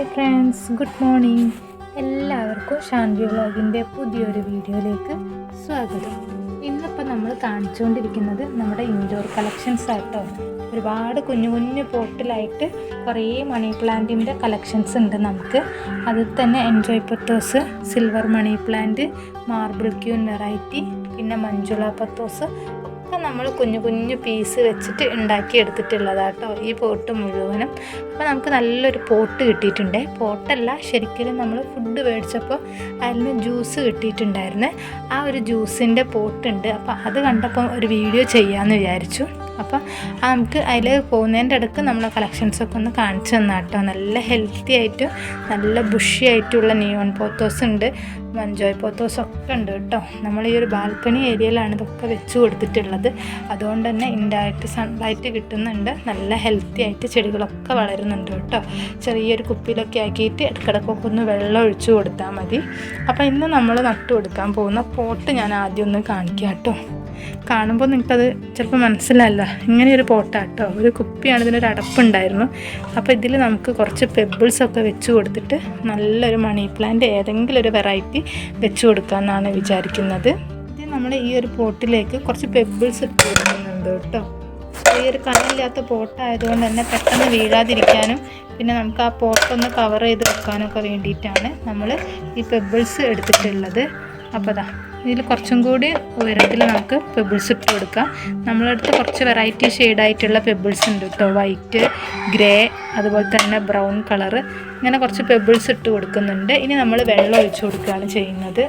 Hi friends good morning. എല്ലാവർക്കും ശാന്തി വ്ളോഗിന്റെ പുതിയൊരു വീഡിയോയിലേക്ക് സ്വാഗതം. ഇന്നിപ്പോൾ നമ്മൾ കാണിച്ചുകൊണ്ടിരിക്കുന്നത് നമ്മുടെ ഇൻഡോർ കളക്ഷൻസ് ആട്ടോ ഒരുപാട് കുഞ്ഞു കുഞ്ഞു പോട്ടിലായിട്ട് കുറേ മണി പ്ലാന്റിന്റെ കളക്ഷൻസ് ഉണ്ട് നമുക്ക്. അതിൽ തന്നെ enjoy pothos silver money plant marble queen variety പിന്നെ മഞ്ജുള പത്തോസ് ഒക്കെ നമ്മൾ കുഞ്ഞു കുഞ്ഞു പീസ് വെച്ചിട്ട് ഉണ്ടാക്കി എടുത്തിട്ടുള്ളതാട്ടോ ഈ പോട്ട് മുഴുവനും. അപ്പോൾ നമുക്ക് നല്ലൊരു പോട്ട് കിട്ടിയിട്ടുണ്ട്. പോട്ടല്ല ശരിക്കും നമ്മൾ ഫുഡ് മേടിച്ചപ്പോൾ അതിൽ നിന്ന് ജ്യൂസ് കിട്ടിയിട്ടുണ്ടായിരുന്നു. ആ ഒരു ജ്യൂസിന്റെ പോട്ടുണ്ട്. അപ്പോൾ അത് കണ്ടപ്പോൾ ഒരു വീഡിയോ ചെയ്യാമെന്ന് വിചാരിച്ചു. അപ്പോൾ നമുക്ക് അതിൽ പോകുന്നതിന്റെ ഇടയ്ക്ക് നമ്മളെ കളക്ഷൻസൊക്കെ ഒന്ന് കാണിച്ചു തന്നാൽ കേട്ടോ. നല്ല ഹെൽത്തി ആയിട്ടും നല്ല ബുഷി ആയിട്ടുള്ള നിയോൺ പോത്തോസ് ഉണ്ട്. മഞ്ചോയ് പോത്തോസ് ഒക്കെ ഉണ്ട് കേട്ടോ. നമ്മൾ ഈ ഒരു ബാൽക്കണി ഏരിയയിലാണ് ഇതൊക്കെ വെച്ച് കൊടുത്തിട്ടുള്ളത്. അതുകൊണ്ട് തന്നെ ഇൻഡയറക്റ്റ് സൺലൈറ്റ് കിട്ടുന്നുണ്ട്. നല്ല ഹെൽത്തി ആയിട്ട് ചെടികളൊക്കെ വളരുന്നുണ്ട് കേട്ടോ. ചെറിയൊരു കുപ്പിയിലൊക്കെ ആക്കിയിട്ട് ഇടയ്ക്കിടയ്ക്കൊക്കെ ഒന്ന് വെള്ളം ഒഴിച്ചു കൊടുത്താൽ മതി. അപ്പോൾ ഇന്ന് നമ്മൾ നട്ടു കൊടുക്കാൻ പോകുന്ന പോട്ട് ഞാൻ ആദ്യം ഒന്ന് കാണിക്കാം കേട്ടോ. കാണുമ്പോൾ നിങ്ങൾക്കത് ചിലപ്പോൾ മനസ്സിലാവില്ല. ഇങ്ങനെ ഒരു പോട്ടാട്ടോ. ഒരു കുപ്പിയാണ് ഇതിനൊരു അടപ്പുണ്ടായിരുന്നു. അപ്പോൾ ഇതിൽ നമുക്ക് കുറച്ച് പെബിൾസൊക്കെ വെച്ച് കൊടുത്തിട്ട് നല്ലൊരു മണി പ്ലാന്റ് ഏതെങ്കിലും ഒരു വെറൈറ്റി വെച്ച് കൊടുക്കാമെന്നാണ് വിചാരിക്കുന്നത്. ഇത് നമ്മൾ ഈ ഒരു പോട്ടിലേക്ക് കുറച്ച് പെബിൾസ് ഇട്ട് കൊടുക്കുന്നുണ്ട് കേട്ടോ. ഈ ഒരു കണ്ണില്ലാത്ത പോട്ടായതുകൊണ്ട് തന്നെ പെട്ടെന്ന് വീഴാതിരിക്കാനും പിന്നെ നമുക്ക് ആ പോട്ടൊന്ന് കവർ ചെയ്ത് വെക്കാനൊക്കെ വേണ്ടിയിട്ടാണ് നമ്മൾ ഈ പെബിൾസ് എടുത്തിട്ടുള്ളത്. അപ്പോൾ അതാ ഇതിൽ കുറച്ചും കൂടി ഉയരത്തിൽ നമുക്ക് പെബിൾസ് ഇട്ട് കൊടുക്കാം. നമ്മളടുത്ത് കുറച്ച് വെറൈറ്റി ഷെയ്ഡായിട്ടുള്ള പെബിൾസ് ഉണ്ട് കേട്ടോ വൈറ്റ് ഗ്രേ അതുപോലെ തന്നെ ബ്രൗൺ കളർ ഇങ്ങനെ കുറച്ച് പെബിൾസ് ഇട്ട് കൊടുക്കുന്നുണ്ട്. ഇനി നമ്മൾ വെള്ളം ഒഴിച്ചു കൊടുക്കുകയാണ് ചെയ്യുന്നത്.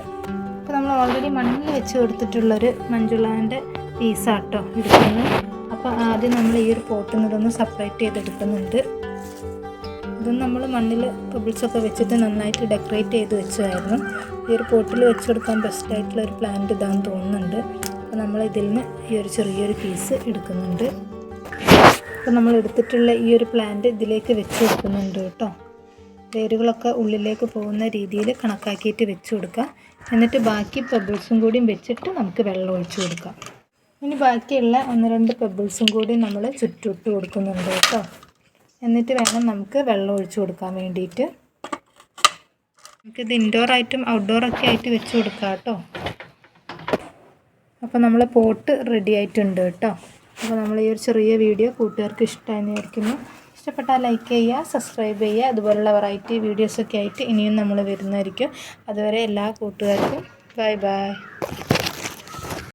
അപ്പോൾ നമ്മൾ ഓൾറെഡി മണ്ണിൽ വെച്ച് കൊടുത്തിട്ടുള്ളൊരു മഞ്ജുളാന്റെ പീസാട്ടോ എടുക്കുന്നത്. അപ്പോൾ ആദ്യം നമ്മൾ ഈ ഒരു പോട്ടിൽ നിന്നൊന്ന് സെപ്പറേറ്റ് ചെയ്തെടുക്കുന്നുണ്ട്. ഇതും നമ്മൾ മണ്ണിൽ പെബിൾസൊക്കെ വെച്ചിട്ട് നന്നായിട്ട് ഡെക്കറേറ്റ് ചെയ്ത് വെച്ചതായിരുന്നു. ഈ ഒരു പോട്ടിൽ വെച്ച് കൊടുക്കാൻ ബെസ്റ്റ് ആയിട്ടുള്ള ഒരു പ്ലാന്റ് ഇതാന്ന് തോന്നുന്നുണ്ട്. അപ്പോൾ നമ്മൾ ഇതിൽ നിന്ന് ഈ ഒരു ചെറിയൊരു പീസ് എടുക്കുന്നുണ്ട്. അപ്പോൾ നമ്മൾ എടുത്തിട്ടുള്ള ഈ ഒരു പ്ലാന്റ് ഇതിലേക്ക് വെച്ച് കൊടുക്കുന്നുണ്ട് കേട്ടോ. വേരുകളൊക്കെ ഉള്ളിലേക്ക് പോകുന്ന രീതിയിൽ കണക്കാക്കിയിട്ട് വെച്ച് കൊടുക്കുക എന്നിട്ട് ബാക്കി പെബിൾസും കൂടിയും വെച്ചിട്ട് നമുക്ക് വെള്ളം ഒഴിച്ചു കൊടുക്കാം. ഇനി ബാക്കിയുള്ള ഒന്ന് രണ്ട് പെബിൾസും കൂടി നമ്മൾ ചുറ്റുവിട്ട് കൊടുക്കുന്നുണ്ട് കേട്ടോ. എന്നിട്ട് വേണം നമുക്ക് വെള്ളം ഒഴിച്ചു കൊടുക്കാൻ വേണ്ടിയിട്ട്. നമുക്കിത് ഇൻഡോർ ആയിട്ടും ഔട്ട്ഡോർ ഒക്കെ ആയിട്ട് വെച്ച് കൊടുക്കാം കേട്ടോ അപ്പോൾ നമ്മൾ പോട്ട് റെഡി ആയിട്ടുണ്ട് കേട്ടോ അപ്പോൾ നമ്മൾ ഈ ഒരു ചെറിയ വീഡിയോ കൂട്ടുകാർക്ക് ഇഷ്ടമായെന്ന് വിചാരിക്കുന്നു. ഇഷ്ടപ്പെട്ടാൽ ലൈക്ക് ചെയ്യുക സബ്സ്ക്രൈബ് ചെയ്യുക അതുപോലുള്ള വെറൈറ്റി വീഡിയോസൊക്കെ ആയിട്ട് ഇനിയും നമ്മൾ വരുന്നതായിരിക്കും. അതുവരെ എല്ലാ കൂട്ടുകാർക്കും ബൈ ബൈ